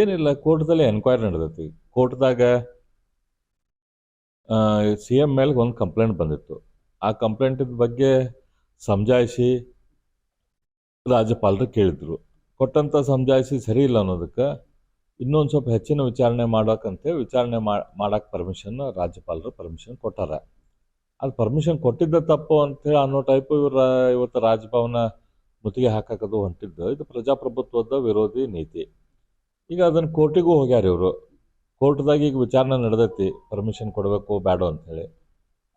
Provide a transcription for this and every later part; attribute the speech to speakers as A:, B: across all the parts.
A: ಏನಿಲ್ಲ, ಕೋರ್ಟ್ದಲ್ಲೇ ಎನ್ಕ್ವೈರಿ ನಡೆದೈತಿ. ಕೋರ್ಟ್ದಾಗ ಸಿ ಎಂ ಮೇಲೆ ಒಂದು ಕಂಪ್ಲೇಂಟ್ ಬಂದಿತ್ತು. ಆ ಕಂಪ್ಲೇಂಟಿದ ಬಗ್ಗೆ ಸಮಜಾಯಿಸಿ ರಾಜ್ಯಪಾಲರು ಕೇಳಿದ್ರು. ಕೊಟ್ಟಂಥ ಸಮಜಾಯಿಸಿ ಸರಿ ಇಲ್ಲ ಅನ್ನೋದಕ್ಕೆ ಇನ್ನೊಂದು ಸ್ವಲ್ಪ ಹೆಚ್ಚಿನ ವಿಚಾರಣೆ ಮಾಡೋಕ್ಕಂತೆ ವಿಚಾರಣೆ ಮಾಡಕ್ಕೆ ಪರ್ಮಿಷನ್ ರಾಜ್ಯಪಾಲರು ಪರ್ಮಿಷನ್ ಕೊಟ್ಟಾರ. ಅದು ಪರ್ಮಿಷನ್ ಕೊಟ್ಟಿದ್ದ ತಪ್ಪು ಅಂತೇಳಿ ಅನ್ನೋ ಟೈಪ್ ಇವರ, ಇವತ್ತು ರಾಜಭವನ ಮುತ್ತಿಗೆ ಹಾಕಕ್ಕದು ಹೊಂಟಿದ್ದು. ಇದು ಪ್ರಜಾಪ್ರಭುತ್ವದ ವಿರೋಧಿ ನೀತಿ. ಈಗ ಅದನ್ನು ಕೋರ್ಟಿಗೂ ಹೋಗ್ಯಾರ ಇವರು. ಕೋರ್ಟ್ದಾಗ ಈಗ ವಿಚಾರಣೆ ನಡೆದೈತಿ ಪರ್ಮಿಷನ್ ಕೊಡಬೇಕು ಬೇಡ ಅಂಥೇಳಿ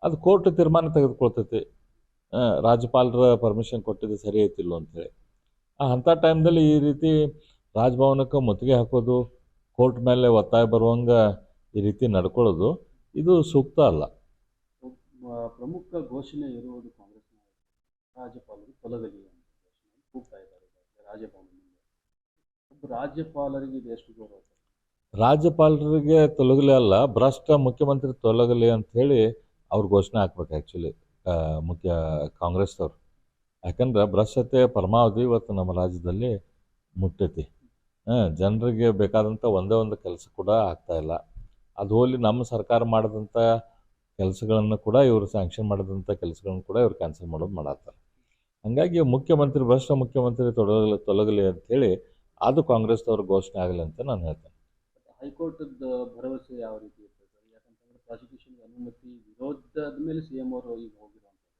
A: ಅದು ಕೋರ್ಟ್ ತೀರ್ಮಾನ ತೆಗೆದುಕೊಳ್ತೈತಿ. ರಾಜ್ಯಪಾಲರ ಪರ್ಮಿಷನ್ ಕೊಟ್ಟಿದ್ದು ಸರಿ ಐತಿಲ್ಲೋ ಅಂಥೇಳಿ ಆ, ಅಂಥ ಟೈಮ್ದಲ್ಲಿ ಈ ರೀತಿ ರಾಜಭವನಕ್ಕೆ ಮುತ್ತಿಗೆ ಹಾಕೋದು, ಕೋರ್ಟ್ ಮೇಲೆ ಒತ್ತಾಯ ಬರುವಂಗೆ ಈ ರೀತಿ ನಡ್ಕೊಳ್ಳೋದು, ಇದು ಸೂಕ್ತ ಅಲ್ಲ.
B: ಪ್ರಮುಖ ಘೋಷಣೆ ಇರುವುದು ಕಾಂಗ್ರೆಸ್ ರಾಜ್ಯಪಾಲರು ತೊಲಗಲಿ ಕೂಗ್ತಾ ಇದ್ದಾರೆ ಒಬ್ಬ ರಾಜ್ಯಪಾಲರಿಗೆ ಎಷ್ಟು ಗೌರವ?
A: ರಾಜ್ಯಪಾಲರಿಗೆ ತೊಲಗಲಿ ಅಲ್ಲ, ಭ್ರಷ್ಟ ಮುಖ್ಯಮಂತ್ರಿ ತೊಲಗಲಿ ಅಂತ ಹೇಳಿ ಅವ್ರು ಘೋಷಣೆ ಹಾಕ್ಬೇಕು ಆ್ಯಕ್ಚುಲಿ ಮುಖ್ಯ ಕಾಂಗ್ರೆಸ್ದವ್ರು ಯಾಕಂದ್ರೆ ಭ್ರಷ್ಟತೆ ಪರಮಾವಧಿ ಇವತ್ತು ನಮ್ಮ ರಾಜ್ಯದಲ್ಲಿ ಮುಟ್ಟೈತಿ. ಜನರಿಗೆ ಬೇಕಾದಂಥ ಒಂದೇ ಒಂದು ಕೆಲಸ ಕೂಡ ಆಗ್ತಾಯಿಲ್ಲ ಅದು ಹೋಲಿ ನಮ್ಮ ಸರ್ಕಾರ ಮಾಡಿದಂಥ ಕೆಲಸಗಳನ್ನು ಕೂಡ ಇವರು ಸ್ಯಾಂಕ್ಷನ್ ಮಾಡಿದಂಥ ಕೆಲಸಗಳನ್ನು ಕೂಡ ಇವರು ಕ್ಯಾನ್ಸಲ್ ಮಾಡೋದು ಮಾಡತ್ತಾರೆ. ಹಾಗಾಗಿ ಮುಖ್ಯಮಂತ್ರಿ, ಭ್ರಷ್ಟ ಮುಖ್ಯಮಂತ್ರಿ ತೊಲಗಲಿ ಅಂತ ಅಂಥೇಳಿ ಅದು ಕಾಂಗ್ರೆಸ್ದವ್ರ ಘೋಷಣೆ ಆಗಲಿ ಅಂತ ನಾನು ಹೇಳ್ತೇನೆ.
B: ಹೈಕೋರ್ಟ್ ಭರವಸೆ ಯಾವ ರೀತಿ ಇರ್ತದೆ? ಯಾಕಂತಂದ್ರೆ ಪ್ರಾಸಿಕ್ಯೂಷನ್ ಅನುಮತಿ ವಿರೋಧದ ಮೇಲೆ ಸಿ ಎಂ ಅವರು ಈಗ ಹೋಗಿರುವಂಥದ್ದು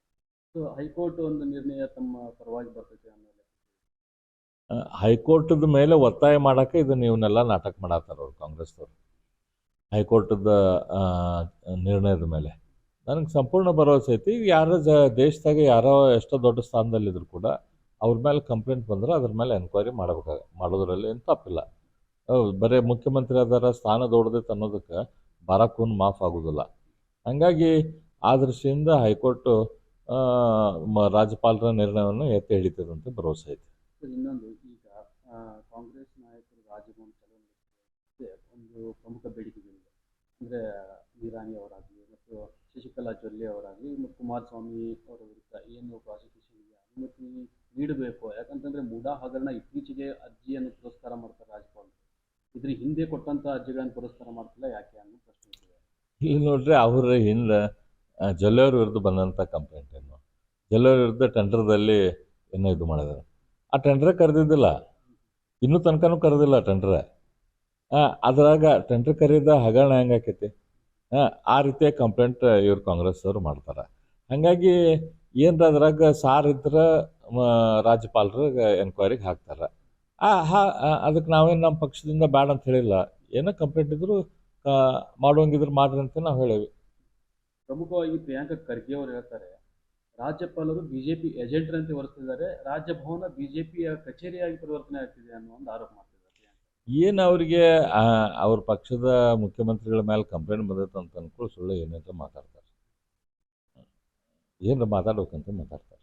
B: ಸೊ ಹೈಕೋರ್ಟ್ ಒಂದು ನಿರ್ಣಯ ತಮ್ಮ ಪರವಾಗಿ ಬರ್ತೈತೆ ಅನ್ನೋ.
A: ಹೈಕೋರ್ಟದ ಮೇಲೆ ಒತ್ತಾಯ ಮಾಡೋಕ್ಕೆ ಇದನ್ನ ಇವನ್ನೆಲ್ಲ ನಾಟಕ ಮಾಡತ್ತಾರ ಅವ್ರು ಕಾಂಗ್ರೆಸ್ದವ್ರು ಹೈಕೋರ್ಟದ ನಿರ್ಣಯದ ಮೇಲೆ. ನನಗೆ ಸಂಪೂರ್ಣ ಭರವಸೆ ಐತಿ. ಈಗ ಯಾರ ಜ ದೇಶದಾಗ ಯಾರೋ ಎಷ್ಟೋ ದೊಡ್ಡ ಸ್ಥಾನದಲ್ಲಿದ್ರು ಕೂಡ ಅವ್ರ ಮೇಲೆ ಕಂಪ್ಲೇಂಟ್ ಬಂದರೆ ಅದ್ರ ಮೇಲೆ ಎನ್ಕ್ವೈರಿ ಮಾಡಬೇಕಾಗ ಮಾಡೋದ್ರಲ್ಲಿ ಏನು ತಪ್ಪಿಲ್ಲ. ಬರೀ ಮುಖ್ಯಮಂತ್ರಿ ಅದರ, ಸ್ಥಾನ ದೊಡ್ಡದೈತೆ ಅನ್ನೋದಕ್ಕೆ ಬರಕೂನ್ ಮಾಫ್ ಆಗೋದಿಲ್ಲ. ಹಾಗಾಗಿ ಆ ದೃಷ್ಟಿಯಿಂದ ಹೈಕೋರ್ಟು ರಾಜ್ಯಪಾಲರ ನಿರ್ಣಯವನ್ನು ಎತ್ತಿ ಹಿಡಿತದಂತೆ ಭರವಸೆ ಐತೆ.
B: ಇನ್ನೊಂದು, ಈಗ ಕಾಂಗ್ರೆಸ್ ನಾಯಕರು ರಾಜಭವನ ಒಂದು ಪ್ರಮುಖ ಬೇಡಿಕೆಗಳಿವೆ ಅಂದರೆ ನಿರಾಣಿ ಅವರಾಗಲಿ, ಮತ್ತು ಶಶಿಕಲಾ ಜೊಲ್ಲೆ ಅವರಾಗಲಿ, ಮತ್ತು ಕುಮಾರಸ್ವಾಮಿ ಅವರ ವಿರುದ್ಧ ಏನು ಪ್ರಾಸಿಕ್ಯೂಷನ್ಗೆ ಅನುಮತಿ ನೀಡಬೇಕು. ಯಾಕಂತಂದರೆ ಮುಡಾ ಹಗರಣ ಇತ್ತೀಚೆಗೆ ಅರ್ಜಿಯನ್ನು ಪುರಸ್ಕಾರ ಮಾಡ್ತಾರೆ ರಾಜ್ಯಪಾಲರು ಇದ್ರ ಹಿಂದೆ ಕೊಟ್ಟಂಥ ಅರ್ಜಿಗಳನ್ನು ಪುರಸ್ಕಾರ ಮಾಡ್ತಿಲ್ಲ ಯಾಕೆ ಅನ್ನೋ ಪ್ರಶ್ನೆ
A: ಇಲ್ಲಿ ನೋಡ್ರಿ ಅವ್ರ ಹಿಂದೆ ಜೊಲ್ಲೆಯವ್ರ ವಿರುದ್ಧ ಬಂದಂಥ ಕಂಪ್ಲೇಂಟ್ ಏನು? ಜೊಲ್ಲೆಯವ್ರ ವಿರುದ್ಧ ಟೆಂಡರ್ದಲ್ಲಿ ಏನೋ ಇದು ಮಾಡಿದಾರೆ. ಆ ಟೆಂಡರ್ ಕರೆದಿದ್ದಿಲ್ಲ. ಇನ್ನೂ ತನಕನೂ ಕರೆದಿಲ್ಲ ಟೆಂಡರ್ ಅದ್ರಾಗ ಟೆಂಡರ್ ಕರೀದ ಹಗರಣ ಹೆಂಗೆ ಆಕೈತಿ? ಆ, ಆ ರೀತಿಯ ಕಂಪ್ಲೇಂಟ್ ಇವ್ರು ಕಾಂಗ್ರೆಸ್ ಅವರು ಮಾಡ್ತಾರೆ. ಹಾಗಾಗಿ ಏನ್ರ ಅದ್ರಾಗ ಸಾರ್ ಇದ್ರೆ ರಾಜ್ಯಪಾಲರು ಎನ್ಕ್ವೈರಿಗೆ ಹಾಕ್ತಾರೆ. ಆ ಹಾ ಅದಕ್ಕೆ ನಾವೇನು ನಮ್ಮ ಪಕ್ಷದಿಂದ ಬೇಡ ಅಂತ ಹೇಳಿಲ್ಲ. ಏನೋ ಕಂಪ್ಲೇಂಟ್ ಇದ್ರು ಮಾಡುವಂಗಿದ್ರು ಮಾಡ್ರಿ ಅಂತ ನಾವು ಹೇಳೇವಿ.
B: ಪ್ರಮುಖವಾಗಿ ಪ್ರಿಯಾಂಕ ಖರ್ಗೆ ಅವರು ಹೇಳ್ತಾರೆ ರಾಜ್ಯಪಾಲರು ಬಿಜೆಪಿ ಏಜೆಂಟ್ರಂತೆ ವರ್ತಿದ್ದಾರೆ ರಾಜಭವನ ಬಿಜೆಪಿಯ ಕಚೇರಿಯಾಗಿ ಪರಿವರ್ತನೆ ಆಗ್ತಿದೆ ಅನ್ನೋ ಒಂದು ಆರೋಪ ಮಾಡ್ತಿದ್ದಾರೆ
A: ಏನು ಅವರಿಗೆ ಅವ್ರ ಪಕ್ಷದ ಮುಖ್ಯಮಂತ್ರಿಗಳ ಮೇಲೆ ಕಂಪ್ಲೇಂಟ್ ಬಂದೈತೆ ಅಂತ ಅನ್ಕೊಳ್ಳಿ ಸುಳ್ಳು ಏನಂತ ಮಾತಾಡ್ತಾರೆ. ಏನಾರ ಮಾತಾಡ್ಬೇಕಂತ ಮಾತಾಡ್ತಾರೆ.